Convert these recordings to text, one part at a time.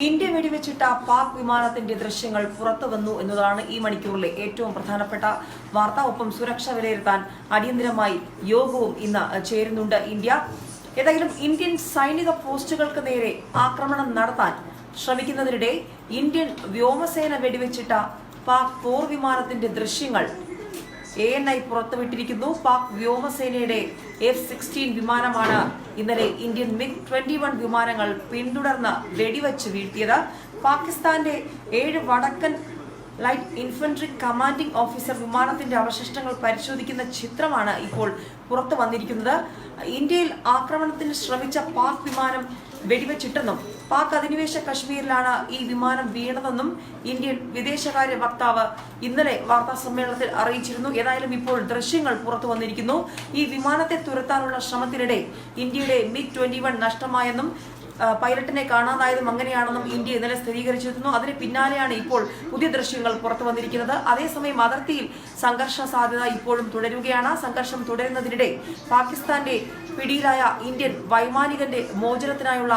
India വെടിവെച്ചിട്ട Pak വിമാനത്തിന്റെ ദൃശ്യങ്ങൾ പുറത്തുവന്നു എന്നതാണ് ഈ മണിക്കൂറിലെ ഏറ്റവും പ്രധാനപ്പെട്ട വാർത്ത. ഒപ്പം സുരക്ഷ വിലയിരുത്താൻ അടിയന്തരമായി യോഗവും ഇന്ന് ചേരുന്നുണ്ട് ഇന്ത്യ. ഏതെങ്കിലും ഇന്ത്യൻ സൈനിക പോസ്റ്റുകൾക്ക് നേരെ ആക്രമണം നടത്താൻ ശ്രമിക്കുന്നതിനിടെ ഇന്ത്യൻ വ്യോമസേന വെടിവെച്ചിട്ട പാക് പോർ വിമാനത്തിന്റെ ദൃശ്യങ്ങൾ എ എൻ ഐ പുറത്തുവിട്ടിരിക്കുന്നു. പാക് വ്യോമസേനയുടെ എഫ് സിക്സ്റ്റീൻ വിമാനമാണ് ഇന്നലെ ഇന്ത്യൻ മിഗ് ട്വന്റി വൺ വിമാനങ്ങൾ പിന്തുടർന്ന് വെടിവെച്ച് വീഴ്ത്തിയത്. പാകിസ്ഥാന്റെ ഏഴ് വടക്കൻ ലൈറ്റ് ഇൻഫൻട്രി കമാൻഡിംഗ് ഓഫീസർ വിമാനത്തിന്റെ അവശിഷ്ടങ്ങൾ പരിശോധിക്കുന്ന ചിത്രമാണ് ഇപ്പോൾ പുറത്തു വന്നിരിക്കുന്നത്. ഇന്ത്യയിൽ ആക്രമണത്തിന് ശ്രമിച്ച പാക് വിമാനം വെടിവെച്ചിട്ടെന്നും പാക് അധിനിവേശ കശ്മീരിലാണ് ഈ വിമാനം വീണതെന്നും ഇന്ത്യൻ വിദേശകാര്യ വക്താവ് ഇന്നലെ വാർത്താ സമ്മേളനത്തിൽ അറിയിച്ചിരുന്നു. ഏതായാലും ഇപ്പോൾ ദൃശ്യങ്ങൾ പുറത്തു വന്നിരിക്കുന്നു. ഈ വിമാനത്തെ തുരത്താനുള്ള ശ്രമത്തിനിടെ ഇന്ത്യയുടെ മിഗ് ട്വന്റി നഷ്ടമായെന്നും പൈലറ്റിനെ കാണാതായതും അങ്ങനെയാണെന്നും ഇന്ത്യ ഇന്നലെ സ്ഥിരീകരിച്ചിരുന്നു. അതിന് പിന്നാലെയാണ് ഇപ്പോൾ പുതിയ ദൃശ്യങ്ങൾ പുറത്തു വന്നിരിക്കുന്നത്. അതേസമയം അതിർത്തിയിൽ സംഘർഷ സാധ്യത ഇപ്പോഴും തുടരുകയാണ്. സംഘർഷം തുടരുന്നതിനിടെ പാകിസ്ഥാന്റെ പിടിയിലായ ഇന്ത്യൻ വൈമാനികന്റെ മോചനത്തിനായുള്ള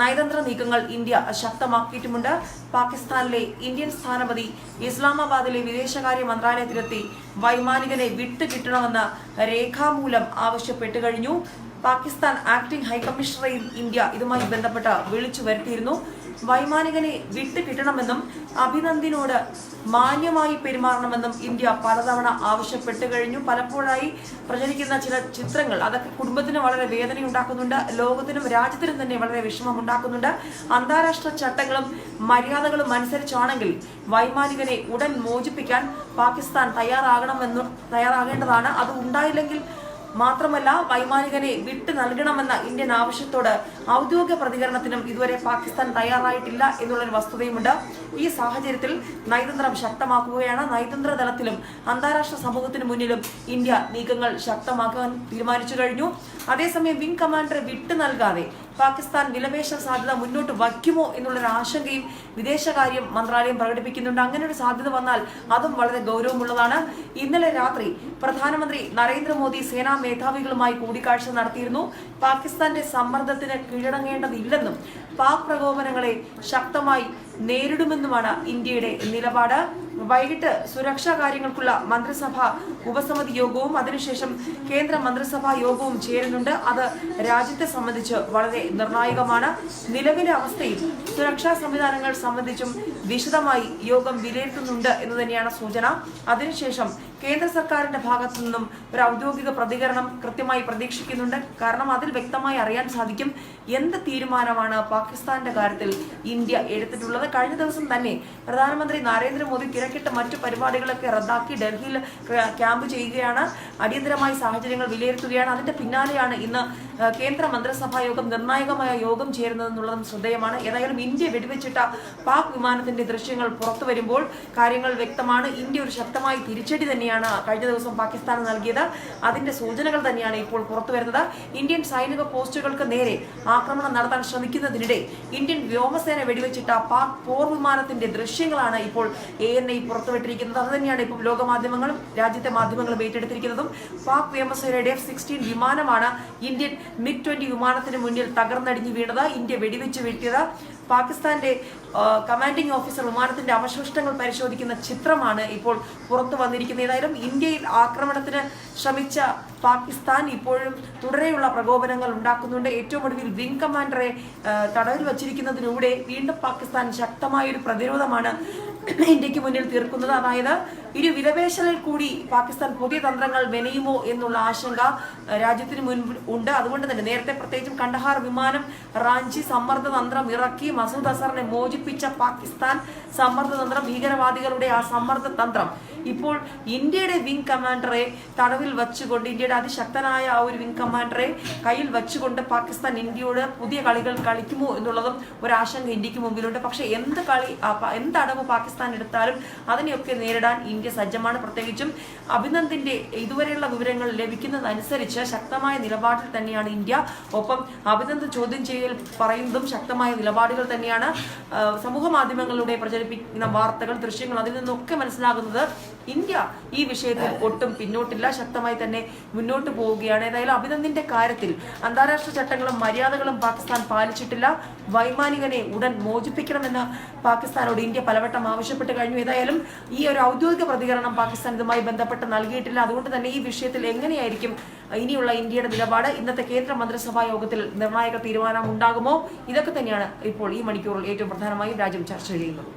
നയതന്ത്ര നീക്കങ്ങൾ ഇന്ത്യ ശക്തമാക്കിയിട്ടുമുണ്ട്. പാകിസ്ഥാനിലെ ഇന്ത്യൻ സ്ഥാനപതി ഇസ്ലാമാബാദിലെ വിദേശകാര്യ മന്ത്രാലയത്തിലെത്തി വൈമാനികനെ വിട്ടുകിട്ടണമെന്ന് രേഖാമൂലം ആവശ്യപ്പെട്ടു കഴിഞ്ഞു. പാകിസ്ഥാൻ ആക്ടിംഗ് ഹൈക്കമ്മീഷണറെയും ഇന്ത്യ ഇതുമായി ബന്ധപ്പെട്ട് വിളിച്ചു വരുത്തിയിരുന്നു. വൈമാനികനെ വിട്ടു കിട്ടണമെന്നും അഭിനന്ദിനോട് മാന്യമായി പെരുമാറണമെന്നും ഇന്ത്യ പലതവണ ആവശ്യപ്പെട്ടു കഴിഞ്ഞു. പലപ്പോഴായി പ്രചരിക്കുന്ന ചില ചിത്രങ്ങൾ അതൊക്കെ കുടുംബത്തിന് വളരെ വേദനയുണ്ടാക്കുന്നുണ്ട്. ലോകത്തിനും രാജ്യത്തിനും തന്നെ വളരെ വിഷമം ഉണ്ടാക്കുന്നുണ്ട് അന്താരാഷ്ട്ര ചട്ടങ്ങളും മര്യാദകളും അനുസരിച്ചാണെങ്കിൽ വൈമാനികനെ ഉടൻ മോചിപ്പിക്കാൻ പാകിസ്ഥാൻ തയ്യാറാകണമെന്നും തയ്യാറാകേണ്ടതാണ്. അത് ഉണ്ടായില്ലെങ്കിൽ മാത്രമല്ല വൈമാനികനെ വിട്ടു നൽകണമെന്ന ഇന്ത്യൻ ആവശ്യത്തോട് ഔദ്യോഗിക പ്രതികരണത്തിനും ഇതുവരെ പാകിസ്ഥാൻ തയ്യാറായിട്ടില്ല എന്നുള്ളൊരു വസ്തുതയുമുണ്ട്. ഈ സാഹചര്യത്തിൽ നയതന്ത്രം ശക്തമാക്കുകയാണ്. നയതന്ത്ര തലത്തിലും അന്താരാഷ്ട്ര സമൂഹത്തിന് മുന്നിലും ഇന്ത്യ നീക്കങ്ങൾ ശക്തമാക്കാൻ തീരുമാനിച്ചു കഴിഞ്ഞു. അതേസമയം വിംഗ് കമാൻഡറെ വിട്ടു നൽകാതെ പാകിസ്ഥാൻ വിലപേശ സാധ്യത മുന്നോട്ട് വയ്ക്കുമോ എന്നുള്ളൊരു ആശങ്കയും വിദേശകാര്യ മന്ത്രാലയം പ്രകടിപ്പിക്കുന്നുണ്ട്. അങ്ങനെ ഒരു സാധ്യത വന്നാൽ അതും വളരെ ഗൗരവമുള്ളതാണ്. ഇന്നലെ രാത്രി പ്രധാനമന്ത്രി നരേന്ദ്രമോദി സേനാ മേധാവികളുമായി കൂടിക്കാഴ്ച നടത്തിയിരുന്നു. പാകിസ്ഥാന്റെ സമ്മർദ്ദത്തിന് കീഴടങ്ങേണ്ടതില്ലെന്നും പാക് പ്രകോപനങ്ങളെ ശക്തമായി നേരിടുമെന്നുമാണ് ഇന്ത്യയുടെ നിലപാട്. വൈകിട്ട് സുരക്ഷാ കാര്യങ്ങൾക്കുള്ള മന്ത്രിസഭ ഉപസമിതി യോഗവും അതിനുശേഷം കേന്ദ്ര മന്ത്രിസഭാ യോഗവും ചേരുന്നുണ്ട്. അത് രാജ്യത്തെ സംബന്ധിച്ച് വളരെ നിർണായകമാണ്. നിലവിലെ അവസ്ഥയിൽ സുരക്ഷാ സംവിധാനങ്ങൾ സംബന്ധിച്ചും വിശദമായി യോഗം വിലയിരുത്തുന്നുണ്ട് എന്ന് തന്നെയാണ് സൂചന. അതിനുശേഷം കേന്ദ്ര സർക്കാരിന്റെ ഭാഗത്തു നിന്നും ഒരു ഔദ്യോഗിക പ്രതികരണം കൃത്യമായി പ്രതീക്ഷിക്കുന്നുണ്ട്. കാരണം അതിൽ വ്യക്തമായി അറിയാൻ സാധിക്കും എന്ത് തീരുമാനമാണ് പാകിസ്ഥാന്റെ കാര്യത്തിൽ ഇന്ത്യ എടുത്തിട്ടുള്ളത്. കഴിഞ്ഞ ദിവസം തന്നെ പ്രധാനമന്ത്രി നരേന്ദ്രമോദി തിരക്കിട്ട മറ്റു പരിപാടികളൊക്കെ റദ്ദാക്കി ഡൽഹിയിൽ ക്യാമ്പ് ചെയ്യുകയാണ്. അടിയന്തരമായി സാഹചര്യങ്ങൾ വിലയിരുത്തുകയാണ്. അതിന്റെ പിന്നാലെയാണ് ഇന്ന് കേന്ദ്ര മന്ത്രിസഭാ യോഗം നിർണായകമായ യോഗം ചേരുന്നതെന്നുള്ളതും ശ്രദ്ധേയമാണ്. ഏതായാലും ഇന്ത്യ വെടിവെച്ചിട്ട പാക് വിമാനത്തിന്റെ ദൃശ്യങ്ങൾ പുറത്തു വരുമ്പോൾ കാര്യങ്ങൾ വ്യക്തമാണ്. ഇന്ത്യ ഒരു ശക്തമായി തിരിച്ചടി തന്നെയാണ് കഴിഞ്ഞ ദിവസം പാകിസ്ഥാന് നൽകിയത്. അതിന്റെ സൂചനകൾ തന്നെയാണ് ഇപ്പോൾ പുറത്തു വരുന്നത്. ഇന്ത്യൻ സൈനിക പോസ്റ്റുകൾക്ക് നേരെ ആക്രമണം നടത്താൻ ശ്രമിക്കുന്നതിനിടെ ഇന്ത്യൻ വ്യോമസേന വെടിവെച്ചിട്ട പാക് പോർ വിമാനത്തിന്റെ ദൃശ്യങ്ങളാണ് ഇപ്പോൾ എ എൻ ഐ പുറത്തുവിട്ടിരിക്കുന്നത്. അത് തന്നെയാണ് ഇപ്പം ലോകമാധ്യമങ്ങളും രാജ്യത്തെ മാധ്യമങ്ങളും ഏറ്റെടുത്തിരിക്കുന്നതും. പാക് വ്യോമസേനയുടെ എഫ് സിക്സ്റ്റീൻ വിമാനമാണ് ഇന്ത്യൻ മിഗ് ട്വന്റി വിമാനത്തിന് മുന്നിൽ തകർന്നടിഞ്ഞു വീണത്. ഇന്ത്യ വെടിവെച്ച് വീഴ്ത്തിയത്. പാകിസ്ഥാന്റെ കമാൻഡിംഗ് ഓഫീസർ വിമാനത്തിന്റെ അവശിഷ്ടങ്ങൾ പരിശോധിക്കുന്ന ചിത്രമാണ് ഇപ്പോൾ പുറത്തു വന്നിരിക്കുന്നത്. ഏതായാലും ഇന്ത്യയിൽ ആക്രമണത്തിന് ശ്രമിച്ച പാകിസ്ഥാൻ ഇപ്പോഴും തുടരെയുള്ള പ്രകോപനങ്ങൾ ഉണ്ടാക്കുന്നുണ്ട്. ഏറ്റവും ഒടുവിൽ വിംഗ് കമാൻഡറെ തടവിൽ വച്ചിരിക്കുന്നതിലൂടെ വീണ്ടും പാകിസ്ഥാൻ ശക്തമായ ഒരു പ്രതിരോധമാണ് ഇന്ത്യയ്ക്ക് മുന്നിൽ തീർക്കുന്നത്. അതായത് ഇരു വിലപേശലിൽ കൂടി പാകിസ്ഥാൻ പുതിയ തന്ത്രങ്ങൾ മെനയുമോ എന്നുള്ള ആശങ്ക രാജ്യത്തിന് മുൻപിൽ ഉണ്ട്. അതുകൊണ്ട് തന്നെ നേരത്തെ പ്രത്യേകിച്ചും കണ്ടഹാർ വിമാനം റാഞ്ചി സമ്മർദ്ദ തന്ത്രം ഇറക്കി മസൂദ് അസറിനെ മോചിപ്പിച്ച പാകിസ്ഥാൻ സമ്മർദ്ദ തന്ത്രം ഭീകരവാദികളുടെ ആ സമ്മർദ്ദ തന്ത്രം. ഇപ്പോൾ ഇന്ത്യയുടെ വിംഗ് കമാൻഡറെ തടവിൽ വച്ചുകൊണ്ട് ഇന്ത്യയുടെ അതിശക്തനായ ആ ഒരു വിംഗ് കമാൻഡറെ കയ്യിൽ വെച്ചുകൊണ്ട് പാകിസ്ഥാൻ ഇന്ത്യയോട് പുതിയ കളികൾ കളിക്കുമോ എന്നുള്ളതും ഒരു ആശങ്ക ഇന്ത്യയ്ക്ക് മുമ്പിലുണ്ട്. പക്ഷേ എന്ത് കളി എന്തടവ് പാകിസ്ഥാൻ എടുത്താലും അതിനെയൊക്കെ നേരിടാൻ ഇന്ത്യ സജ്ജമാണ്. പ്രത്യേകിച്ചും അഭിനന്ദിന്റെ ഇതുവരെയുള്ള വിവരങ്ങൾ ലഭിക്കുന്നതനുസരിച്ച് ശക്തമായ നിലപാടിൽ തന്നെയാണ് ഇന്ത്യ. ഒപ്പം അഭിനന്ദ് ചോദ്യം ചെയ്യൽ പറയുന്നതും ശക്തമായ നിലപാടുകൾ തന്നെയാണ്. സമൂഹ മാധ്യമങ്ങളിലൂടെ പ്രചരിപ്പിക്കുന്ന വാർത്തകൾ ദൃശ്യങ്ങൾ അതിൽ നിന്നൊക്കെ മനസ്സിലാകുന്നത് ഇന്ത്യ ഈ വിഷയത്തിൽ ഒട്ടും പിന്നോട്ടില്ല. ശക്തമായി തന്നെ മുന്നോട്ട് പോവുകയാണ്. ഏതായാലും അഭിനന്ദിന്റെ കാര്യത്തിൽ അന്താരാഷ്ട്ര ചട്ടങ്ങളും മര്യാദകളും പാകിസ്ഥാൻ പാലിച്ചിട്ടില്ല. വൈമാനികനെ ഉടൻ മോചിപ്പിക്കണമെന്ന് പാകിസ്ഥാനോട് ഇന്ത്യ പലവട്ടം ആവശ്യപ്പെട്ട് കഴിഞ്ഞു. ഏതായാലും ഈ ഒരു ഔദ്യോഗിക പ്രതികരണം പാകിസ്ഥാൻ ഇതുമായി ബന്ധപ്പെട്ട് നൽകിയിട്ടില്ല. അതുകൊണ്ട് തന്നെ ഈ വിഷയത്തിൽ എങ്ങനെയായിരിക്കും ഇനിയുള്ള ഇന്ത്യയുടെ നിലപാട്? ഇന്നത്തെ കേന്ദ്ര മന്ത്രിസഭാ യോഗത്തിൽ നിർണായക തീരുമാനം ഉണ്ടാകുമോ? ഇതൊക്കെ തന്നെയാണ് ഇപ്പോൾ ഈ മണിക്കൂറിൽ ഏറ്റവും പ്രധാനമായും രാജ്യം ചർച്ച ചെയ്യുന്നത്.